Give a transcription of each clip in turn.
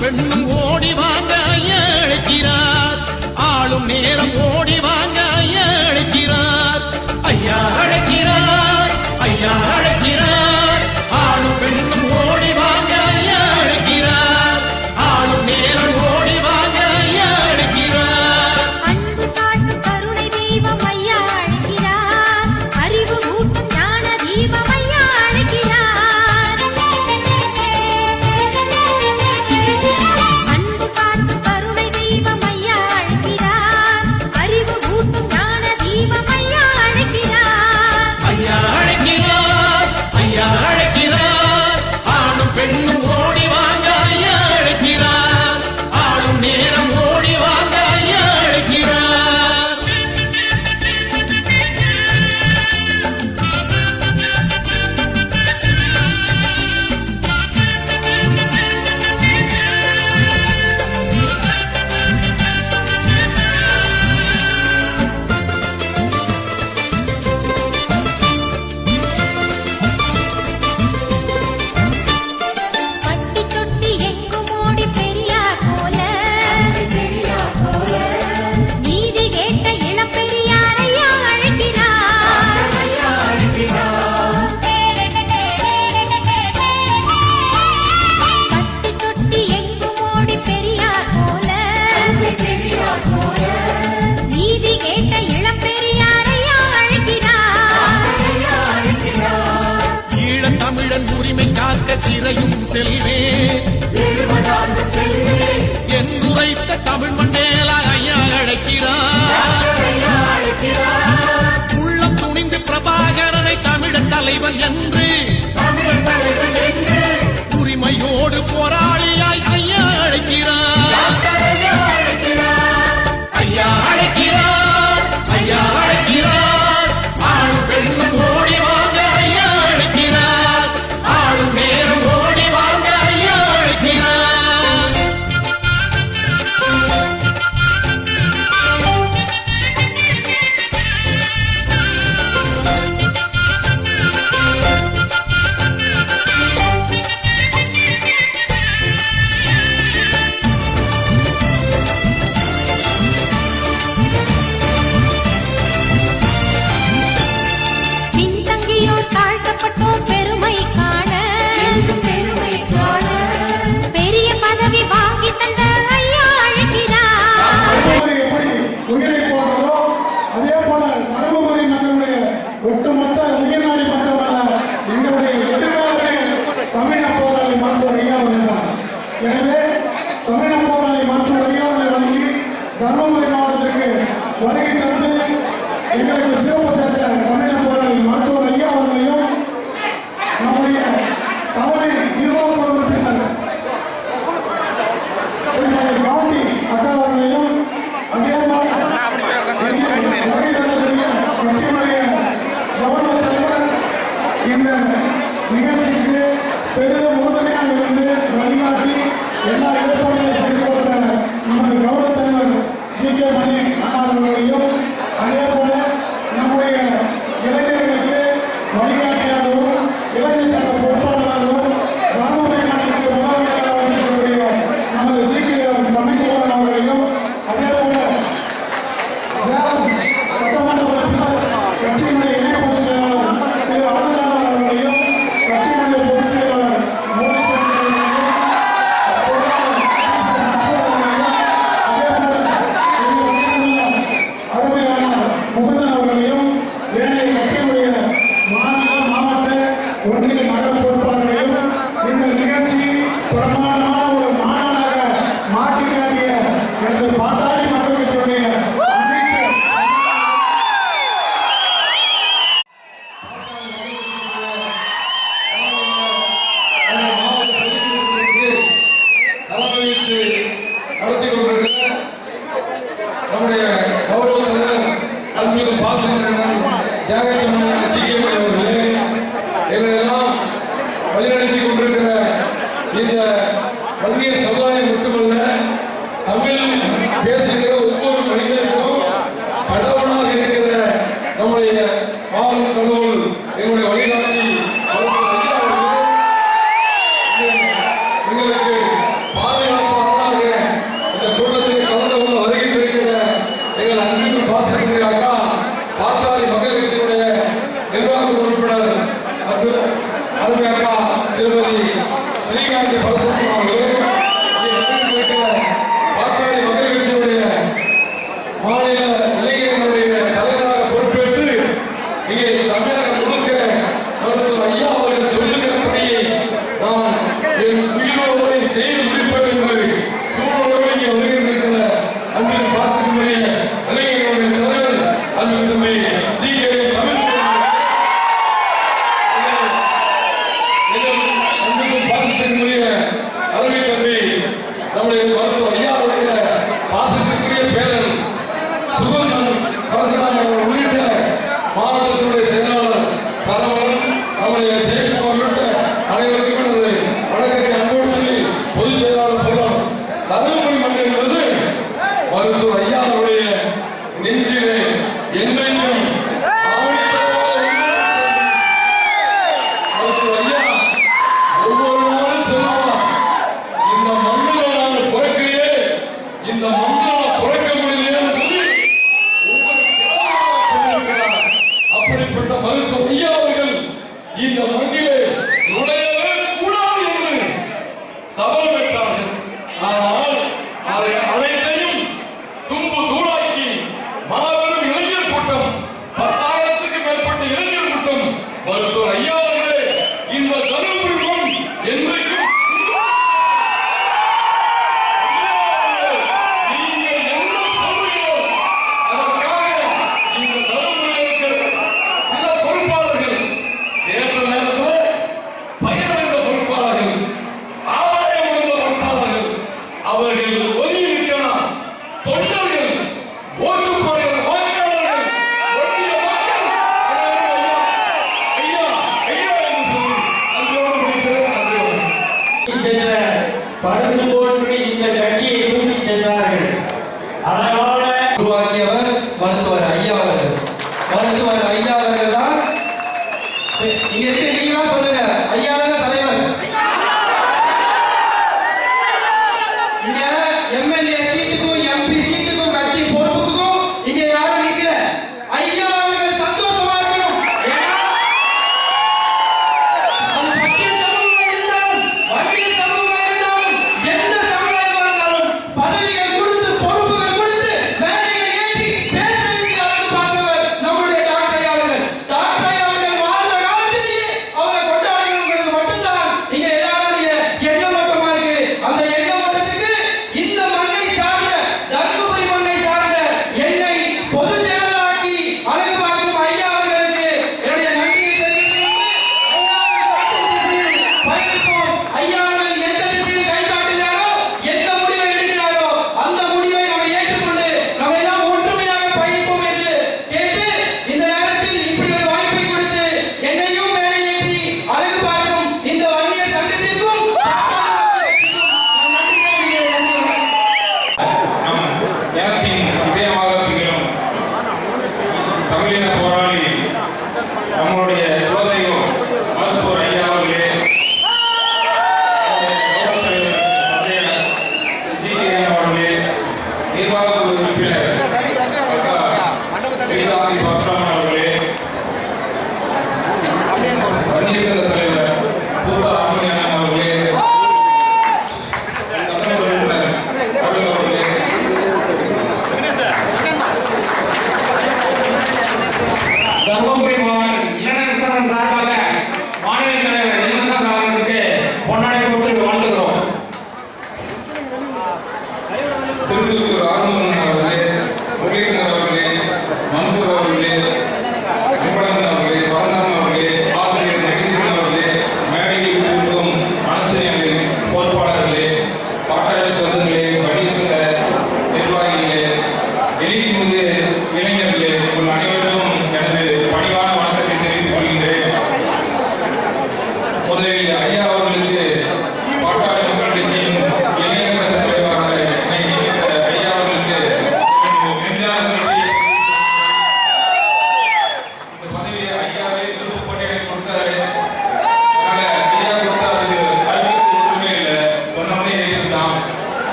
பெண்ணும் ஓடி வாங்க ஐயா அழைக்கிறார். ஆளும் நேரம் ஓடி வாங்க ஐயா அழைக்கிறார். ஐயா அழைக்கிறார். ஐயா அழைக்கிறார். செல்வே என் உரைத்த தமிழ் மண்டேலா ஐயா அழைக்கிறார். உள்ளம் துணிந்து பிரபாகரனை தமிழன் தலைவன் என்று உரிமையோடு போராளியாய் ஐயா அழைக்கிறார். Ele vai dizer ஒன்றிய Valeu. நம்முடைய 我来另外来一下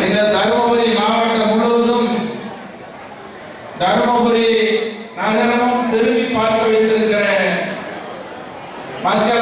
இந்த தருமபுரி மாவட்டம் முழுவதும் தருமபுரி நகரமும் திரும்பி பார்க்க வைத்திருக்கிற மக்கள்